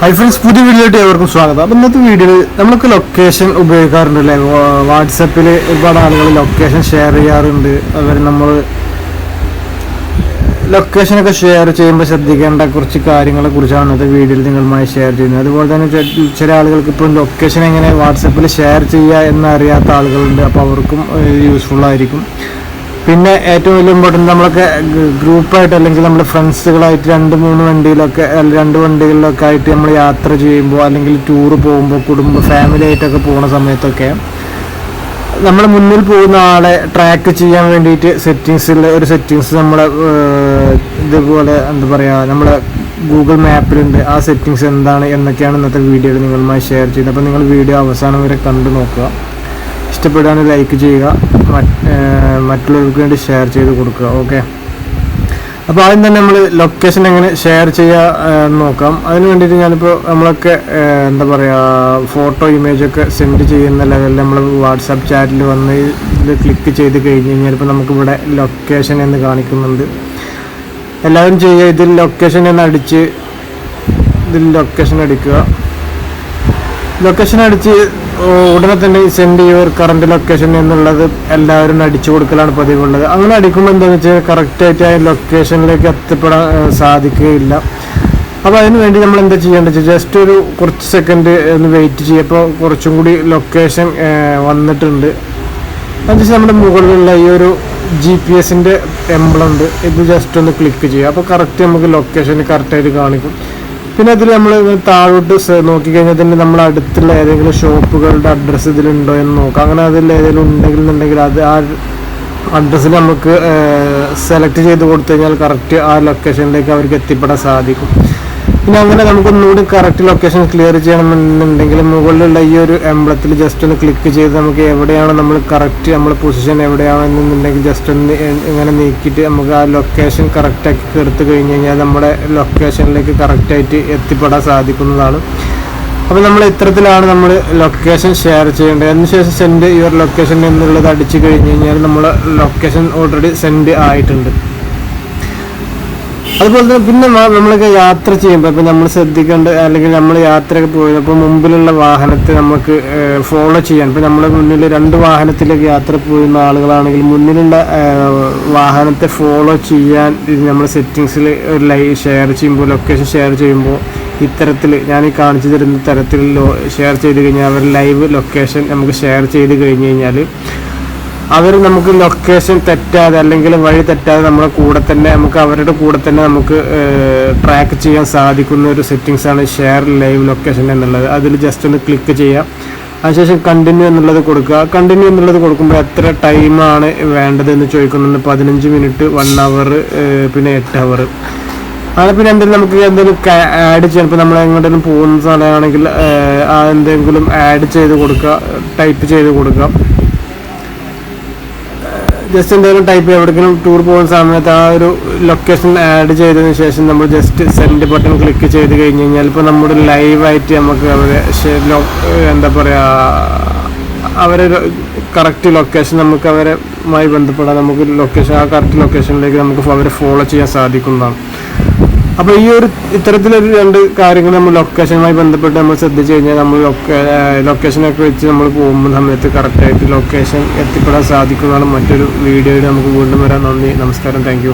Hi friends പുതിയ വീഡിയോയിട്ട് ഏവർക്കും സ്വാഗതം. അപ്പം ഇന്നത്തെ വീഡിയോയിൽ നമ്മൾക്ക് ലൊക്കേഷൻ ഉപയോഗിക്കാറുണ്ട് അല്ലേ വാട്സപ്പിൽ ഒരുപാട് ആളുകൾ ലൊക്കേഷൻ ഷെയർ ചെയ്യാറുണ്ട്. അതുപോലെ നമ്മൾ ലൊക്കേഷനൊക്കെ ഷെയർ ചെയ്യുമ്പോൾ ശ്രദ്ധിക്കേണ്ട കുറച്ച് കാര്യങ്ങളെ കുറിച്ചാണ് ഇന്നത്തെ വീഡിയോയിൽ നിങ്ങളുമായി ഷെയർ ചെയ്യുന്നത്. അതുപോലെ തന്നെ ചില ആളുകൾക്ക് ഇപ്പം ലൊക്കേഷൻ എങ്ങനെ വാട്സപ്പിൽ ഷെയർ ചെയ്യുക എന്നറിയാത്ത ആളുകളുണ്ട്. അപ്പോൾ അവർക്കും യൂസ്ഫുൾ ആയിരിക്കും. പിന്നെ ഏറ്റവും വലിയ ഇമ്പോർട്ടന്റ് നമ്മളൊക്കെ ഗ്രൂപ്പായിട്ട് അല്ലെങ്കിൽ നമ്മൾ ഫ്രണ്ട്സുകളായിട്ട് രണ്ട് മൂന്ന് വണ്ടിയിലൊക്കെ രണ്ട് വണ്ടികളിലൊക്കെ ആയിട്ട് നമ്മൾ യാത്ര ചെയ്യുമ്പോൾ അല്ലെങ്കിൽ ടൂർ പോകുമ്പോൾ കുടുംബ ഫാമിലി ആയിട്ടൊക്കെ പോകുന്ന സമയത്തൊക്കെ നമ്മൾ മുന്നിൽ പോകുന്ന ആളെ ട്രാക്ക് ചെയ്യാൻ വേണ്ടിയിട്ട് സെറ്റിങ്സിൽ ഒരു സെറ്റിങ്സ് നമ്മളെ ഏഹ്, ഇതുപോലെ എന്താ പറയുക നമ്മളെ ഗൂഗിൾ മാപ്പിലുണ്ട് ആ സെറ്റിങ്സ് എന്താണ് എന്നൊക്കെയാണ് ഇന്നത്തെ വീഡിയോയിൽ നിങ്ങളുമായി ഷെയർ ചെയ്യുന്നത് അപ്പോൾ നിങ്ങൾ വീഡിയോ അവസാനം വരെ കണ്ടു നോക്കുക. ഇഷ്ടപ്പെടുകയാണെങ്കിൽ ലൈക്ക് ചെയ്യുക. മറ്റ് മറ്റുള്ളവർക്ക് വേണ്ടി ഷെയർ ചെയ്ത് കൊടുക്കുക. ഓക്കെ അപ്പോൾ ആദ്യം തന്നെ നമ്മൾ ലൊക്കേഷൻ എങ്ങനെ ഷെയർ ചെയ്യുക എന്ന് നോക്കാം. അതിന് വേണ്ടിയിട്ട് ഞാനിപ്പോൾ നമ്മളൊക്കെ എന്താ പറയുക ഫോട്ടോ ഇമേജ് ഒക്കെ സെൻഡ് ചെയ്യുന്ന ലെവലിൽ നമ്മൾ വാട്സാപ്പ് ചാറ്റിൽ വന്ന് ഇത് ക്ലിക്ക് ചെയ്ത് കഴിഞ്ഞ് കഴിഞ്ഞാൽ ഇപ്പോൾ നമുക്കിവിടെ ലൊക്കേഷൻ എന്ന് കാണിക്കുന്നുണ്ട്. എല്ലാവരും ചെയ്യുക ഇതിൽ ലൊക്കേഷൻ എന്ന് അടിച്ച് ഇതിൽ ലൊക്കേഷൻ അടിക്കുക. ലൊക്കേഷൻ അടിച്ച് ഉടനെ തന്നെ സെൻഡ് യുവർ കറണ്ട് ലൊക്കേഷൻ എന്നുള്ളത് എല്ലാവരും അടിച്ചു കൊടുക്കലാണ് പതിവുള്ളത്. അങ്ങനെ അടിക്കുമ്പോൾ എന്താണെന്ന് വെച്ചാൽ കറക്റ്റായിട്ട് ആ ലൊക്കേഷനിലേക്ക് എത്തിപ്പെടാൻ സാധിക്കുകയില്ല. അപ്പോൾ അതിന് വേണ്ടി നമ്മൾ എന്താ ചെയ്യേണ്ടത് ജസ്റ്റ് ഒരു കുറച്ച് സെക്കൻഡ് ഒന്ന് വെയിറ്റ് ചെയ്യുമ്പോൾ കുറച്ചും കൂടി ലൊക്കേഷൻ വന്നിട്ടുണ്ട്. അതിനുശേഷം നമ്മുടെ മുകളിലുള്ള ഈ ഒരു ജി പി എസിന്റെ എംബ്ലം ഉണ്ട്. ഇത് ജസ്റ്റ് ഒന്ന് ക്ലിക്ക് ചെയ്യുക. അപ്പോൾ കറക്റ്റ് നമുക്ക് ലൊക്കേഷൻ കറക്റ്റായിട്ട് കാണിക്കും. പിന്നെ അതിൽ നമ്മൾ താഴോട്ട് നോക്കിക്കഴിഞ്ഞാൽ തന്നെ നമ്മൾ അടുത്തുള്ള ഏതെങ്കിലും ഷോപ്പുകളുടെ അഡ്രസ്സ് ഇതിലുണ്ടോ എന്ന് നോക്കാം. അങ്ങനെ അതിൽ ഏതെങ്കിലും ഉണ്ടെങ്കിൽ എന്നുണ്ടെങ്കിൽ അത് ആ അഡ്രസ്സിൽ നമുക്ക് സെലക്ട് ചെയ്ത് കൊടുത്തു കഴിഞ്ഞാൽ കറക്റ്റ് ആ ലൊക്കേഷനിലേക്ക് അവർക്ക് എത്തിപ്പെടാൻ സാധിക്കും. പിന്നെ അങ്ങനെ നമുക്ക് ഒന്നുകൂടി കറക്റ്റ് ലൊക്കേഷൻ ക്ലിയർ ചെയ്യണമെന്നുണ്ടെങ്കിൽ മുകളിലുള്ള ഈ ഒരു എംബ്ലത്തിൽ ജസ്റ്റ് ഒന്ന് ക്ലിക്ക് ചെയ്ത് നമുക്ക് എവിടെയാണ് നമ്മൾ കറക്റ്റ് നമ്മൾ പൊസിഷൻ എവിടെയാണെന്നുണ്ടെങ്കിൽ ജസ്റ്റ് ഒന്ന് ഇങ്ങനെ നീക്കിയിട്ട് നമുക്ക് ആ ലൊക്കേഷൻ കറക്റ്റാക്കി എടുത്തു കഴിഞ്ഞ് കഴിഞ്ഞാൽ നമ്മുടെ ലൊക്കേഷനിലേക്ക് കറക്റ്റായിട്ട് എത്തിപ്പെടാൻ സാധിക്കുന്നതാണ്. അപ്പോൾ നമ്മൾ ഇത്തരത്തിലാണ് നമ്മൾ ലൊക്കേഷൻ ഷെയർ ചെയ്യേണ്ടത്. അതിനുശേഷം സെൻഡ് യുവർ ലൊക്കേഷൻ എന്നുള്ളത് അടിച്ചു കഴിഞ്ഞ് കഴിഞ്ഞാൽ നമ്മൾ ലൊക്കേഷൻ ഓൾറെഡി സെൻഡ് ആയിട്ടുണ്ട്. അതുപോലെ തന്നെ പിന്നെ നമ്മളൊക്കെ യാത്ര ചെയ്യുമ്പോൾ ഇപ്പം നമ്മൾ ശ്രദ്ധിക്കേണ്ട അല്ലെങ്കിൽ നമ്മൾ യാത്രയൊക്കെ പോയപ്പോൾ മുമ്പിലുള്ള വാഹനത്തെ നമുക്ക് ഫോളോ ചെയ്യാൻ. ഇപ്പം നമ്മുടെ മുന്നിൽ രണ്ട് വാഹനത്തിലേക്ക് യാത്ര പോകുന്ന ആളുകളാണെങ്കിൽ മുന്നിലുള്ള വാഹനത്തെ ഫോളോ ചെയ്യാൻ നമ്മൾ സെറ്റിങ്സിൽ ഒരു ലൈ ഷെയർ ചെയ്യുമ്പോൾ ലൊക്കേഷൻ ഷെയർ ചെയ്യുമ്പോൾ ഇത്തരത്തിൽ ഞാൻ ഈ കാണിച്ചു തരുന്ന തരത്തിൽ ഷെയർ ചെയ്ത് കഴിഞ്ഞാൽ അവർ ലൈവ് ലൊക്കേഷൻ നമുക്ക് ഷെയർ ചെയ്ത് കഴിഞ്ഞ് കഴിഞ്ഞാൽ അവർ നമുക്ക് ലൊക്കേഷൻ തെറ്റാതെ അല്ലെങ്കിൽ വഴി തെറ്റാതെ നമ്മുടെ കൂടെ തന്നെ നമുക്ക് അവരുടെ കൂടെ തന്നെ നമുക്ക് ട്രാക്ക് ചെയ്യാൻ സാധിക്കുന്ന ഒരു സെറ്റിങ്സ് ആണ് ഷെയർ ലൈവ് ലൊക്കേഷൻ എന്നുള്ളത്. അതിൽ ജസ്റ്റ് ഒന്ന് ക്ലിക്ക് ചെയ്യാം. അതിനുശേഷം കണ്ടിന്യൂ എന്നുള്ളത് കൊടുക്കുക. കണ്ടിന്യൂ എന്നുള്ളത് കൊടുക്കുമ്പോൾ എത്ര ടൈമാണ് വേണ്ടതെന്ന് ചോദിക്കുന്നുണ്ട്. പതിനഞ്ച് മിനിറ്റ് വൺ അവർ പിന്നെ എട്ട് അവർ അത് പിന്നെ എന്തെങ്കിലും നമുക്ക് എന്തെങ്കിലും ആഡ് ചെയ്യാൻ ഇപ്പോൾ നമ്മൾ എങ്ങോട്ടെങ്കിലും പോകുന്ന സ്ഥലമാണെങ്കിൽ ആ എന്തെങ്കിലും ആഡ് ചെയ്ത് കൊടുക്കുക ടൈപ്പ് ചെയ്ത് കൊടുക്കുക. ജസ്റ്റ് എന്തെങ്കിലും ടൈപ്പ് എവിടെയെങ്കിലും ടൂർ പോകുന്ന സമയത്ത് ആ ഒരു ലൊക്കേഷൻ ആഡ് ചെയ്തതിന് ശേഷം നമ്മൾ ജസ്റ്റ് സെൻഡ് ബട്ടൺ ക്ലിക്ക് ചെയ്ത് കഴിഞ്ഞ് കഴിഞ്ഞാൽ ഇപ്പോൾ നമ്മുടെ ലൈവായിട്ട് നമുക്ക് അവരെ എന്താ പറയുക അവരെ കറക്റ്റ് ലൊക്കേഷൻ നമുക്ക് അവരുമായി ബന്ധപ്പെടാൻ നമുക്ക് ലൊക്കേഷൻ ആ കറക്റ്റ് ലൊക്കേഷനിലേക്ക് നമുക്ക് അവരെ ഫോളോ ചെയ്യാൻ സാധിക്കുന്നതാണ്. അപ്പോൾ ഈ ഒരു ഇത്തരത്തിലൊരു രണ്ട് കാര്യങ്ങൾ നമ്മൾ ലൊക്കേഷനുമായി ബന്ധപ്പെട്ട് നമ്മൾ ശ്രദ്ധിച്ചു കഴിഞ്ഞാൽ നമ്മൾ ലൊക്കേ ലൊക്കേഷനൊക്കെ വെച്ച് നമ്മൾ പോകുമ്പോൾ സമയത്ത് കറക്റ്റായിട്ട് ലൊക്കേഷൻ എത്തിപ്പെടാൻ സാധിക്കുന്നതാണ് മറ്റൊരു വീഡിയോയിൽ നമുക്ക് വീണ്ടും വരാൻ നന്ദി. നമസ്കാരം. താങ്ക്